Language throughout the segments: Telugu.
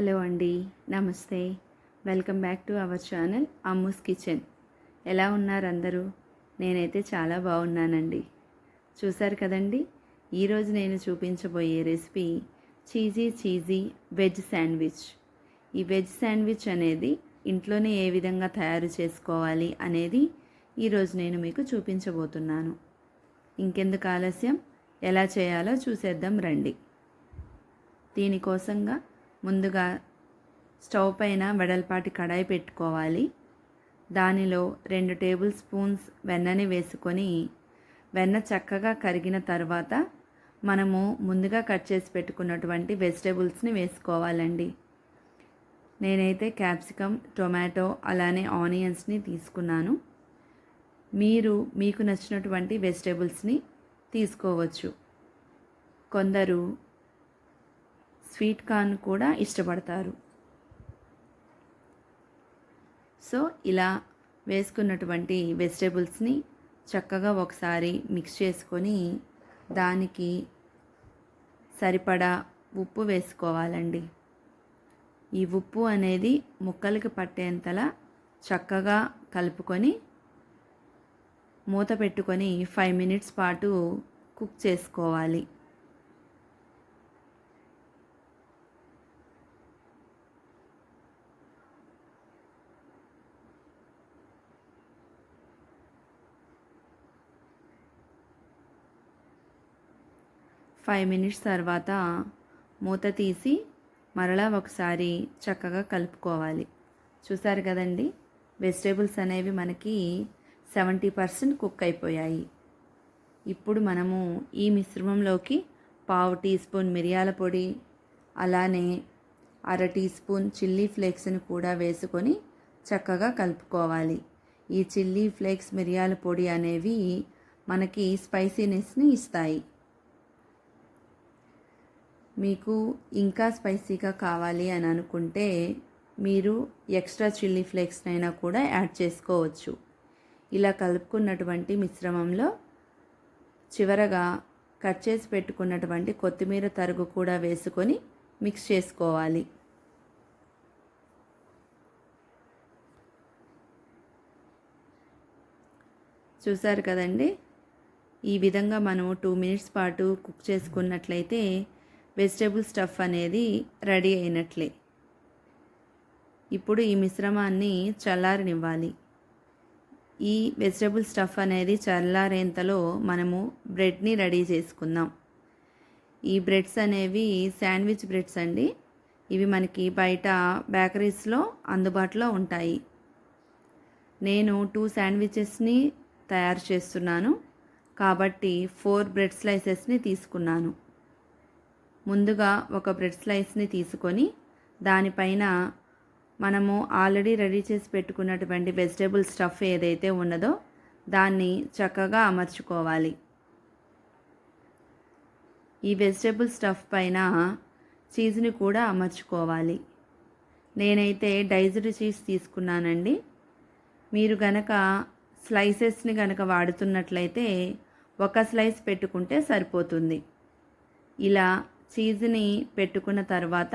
హలో అండి నమస్తే. Welcome back to our channel Ammu's kitchen. ఎలా ఉన్నారు అందరూ? నేనైతే చాలా బాగున్నానండి. చూశారు కదండి ఈరోజు నేను చూపించబోయే recipe cheesy cheesy veg sandwich. ఈ వెజ్ శాండ్విచ్ అనేది ఇంట్లోనే ఏ విధంగా తయారు చేసుకోవాలి అనేది ఈరోజు నేను మీకు చూపించబోతున్నాను. ఇంకెందుకు ఆలస్యం? ఎలా చేయాలో చూసేద్దాం రండి. దీనికోసంగా ముందుగా స్టవ్ పైన వెడల్పాటి కడాయి పెట్టుకోవాలి. దానిలో రెండు టేబుల్ స్పూన్స్ వెన్నని వేసుకొని వెన్న చక్కగా కరిగిన తర్వాత మనము ముందుగా కట్ చేసి పెట్టుకున్నటువంటి వెజిటేబుల్స్ని వేసుకోవాలండి. నేనైతే క్యాప్సికమ్ టొమాటో అలానే ఆనియన్స్ని తీసుకున్నాను. మీరు మీకు నచ్చినటువంటి వెజిటేబుల్స్ని తీసుకోవచ్చు. కొందరు స్వీట్ కార్న్ కూడా ఇష్టపడతారు. సో ఇలా వేసుకున్నటువంటి వెజిటేబుల్స్ని చక్కగా ఒకసారి మిక్స్ చేసుకొని దానికి సరిపడా ఉప్పు వేసుకోవాలండి. ఈ ఉప్పు అనేది ముక్కలకి పట్టేంతలా చక్కగా కలుపుకొని మూత పెట్టుకొని ఫైవ్ మినిట్స్ పాటు కుక్ చేసుకోవాలి. ఫైవ్ మినిట్స్ తర్వాత మూత తీసి మరలా ఒకసారి చక్కగా కలుపుకోవాలి. చూసారు కదండి? వెజిటేబుల్స్ అనేవి మనకి సెవెంటీ పర్సెంట్ కుక్ అయిపోయాయి. ఇప్పుడు మనము ఈ మిశ్రమంలోకి పావు టీ స్పూన్ మిరియాల పొడి అలానే అర టీ స్పూన్ చిల్లీ ఫ్లేక్స్ని కూడా వేసుకొని చక్కగా కలుపుకోవాలి. ఈ చిల్లీ ఫ్లేక్స్ మిరియాల పొడి అనేవి మనకి స్పైసీనెస్ని ఇస్తాయి. మీకు ఇంకా స్పైసీగా కావాలి అని అనుకుంటే మీరు ఎక్స్ట్రా చిల్లీ ఫ్లేక్స్నైనా కూడా యాడ్ చేసుకోవచ్చు. ఇలా కలుపుకున్నటువంటి మిశ్రమంలో చివరగా కట్ చేసి పెట్టుకున్నటువంటి కొత్తిమీర తరుగు కూడా వేసుకొని మిక్స్ చేసుకోవాలి. చూసారు కదండి? ఈ విధంగా మనం టూ మినిట్స్ పాటు కుక్ చేసుకున్నట్లయితే వెజిటేబుల్ స్టఫ్ అనేది రెడీ అయినట్లే. ఇప్పుడు ఈ మిశ్రమాన్ని చల్లారనివ్వాలి. ఈ వెజిటేబుల్ స్టఫ్ అనేది చల్లారేంతలో మనము బ్రెడ్ని రెడీ చేసుకుందాం. ఈ బ్రెడ్స్ అనేవి శాండ్విచ్ బ్రెడ్స్ అండి. ఇవి మనకి బయట బేకరీస్లో అందుబాటులో ఉంటాయి. నేను టూ శాండ్విచెస్ని తయారు చేస్తున్నాను. కాబట్టి ఫోర్ బ్రెడ్ స్లైసెస్ని తీసుకున్నాను. ముందుగా ఒక బ్రెడ్ స్లైస్ని తీసుకొని దానిపైన మనము ఆల్రెడీ రెడీ చేసి పెట్టుకున్నటువంటి వెజిటేబుల్ స్టఫ్ ఏదైతే ఉన్నదో దాన్ని చక్కగా అమర్చుకోవాలి. ఈ వెజిటేబుల్ స్టఫ్ పైన చీజ్ని కూడా అమర్చుకోవాలి. నేనైతే డైజ్డ్ చీజ్ తీసుకున్నానండి. మీరు గనక స్లైసెస్ని గనక వాడుతున్నట్లయితే ఒక స్లైస్ పెట్టుకుంటే సరిపోతుంది. ఇలా చీజ్ని పెట్టుకున్న తర్వాత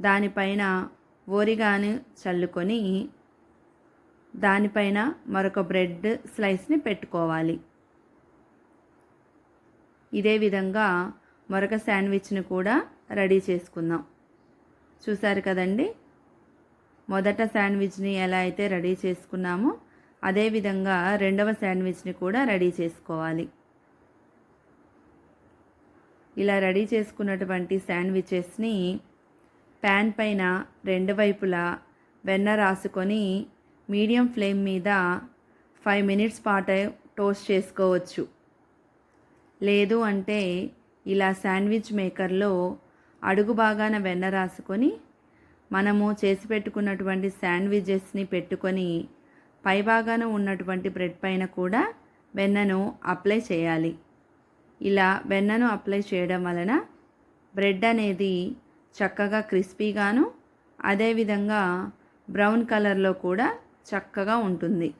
దానిపైన ఓరిగాను చల్లుకొని దానిపైన మరొక బ్రెడ్ స్లైస్ని పెట్టుకోవాలి. ఇదే విధంగా మరొక శాండ్విచ్ని కూడా రెడీ చేసుకుందాం. చూసారు కదండి? మొదట శాండ్విచ్ని ఎలా అయితే రెడీ చేసుకున్నామో అదేవిధంగా రెండవ శాండ్విచ్ని కూడా రెడీ చేసుకోవాలి. ఇలా రెడీ చేసుకున్నటువంటి శాండ్విచెస్ని ప్యాన్ పైన రెండు వైపులా వెన్న రాసుకొని మీడియం ఫ్లేమ్ మీద ఫైవ్ మినిట్స్ పాటు టోస్ట్ చేసుకోవచ్చు. లేదు అంటే ఇలా శాండ్విచ్ మేకర్లో అడుగు బాగాన వెన్న రాసుకొని మనము చేసి పెట్టుకున్నటువంటి శాండ్విచెస్ని పెట్టుకొని పై భాగాన ఉన్నటువంటి బ్రెడ్ పైన కూడా వెన్నను అప్లై చేయాలి. ఇలా వెన్నను అప్లై చేయడం వలన బ్రెడ్ అనేది చక్కగా క్రిస్పీగాను అదేవిధంగా బ్రౌన్ కలర్లో కూడా చక్కగా ఉంటుంది.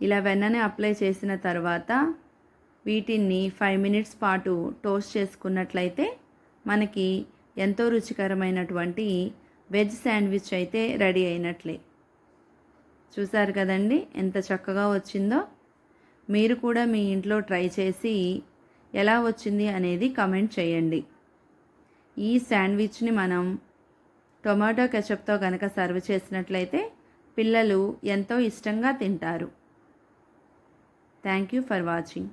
ఇలా వెన్నని అప్లై చేసిన తర్వాత వీటిని ఫైవ్ మినిట్స్ పాటు టోస్ట్ చేసుకున్నట్లయితే మనకి ఎంతో రుచికరమైనటువంటి వెజ్ శాండ్విచ్ అయితే రెడీ అయినట్లే. చూసారు కదండి? ఎంత చక్కగా వచ్చిందో? మీరు కూడా మీ ఇంట్లో ట్రై చేసి ఎలా వచ్చింది అనేది కమెంట్ చేయండి. ఈ శాండ్విచ్ని మనం టొమాటో కెచప్తో కనుక సర్వ్ చేసినట్లయితే పిల్లలు ఎంతో ఇష్టంగా తింటారు. Thank you for watching.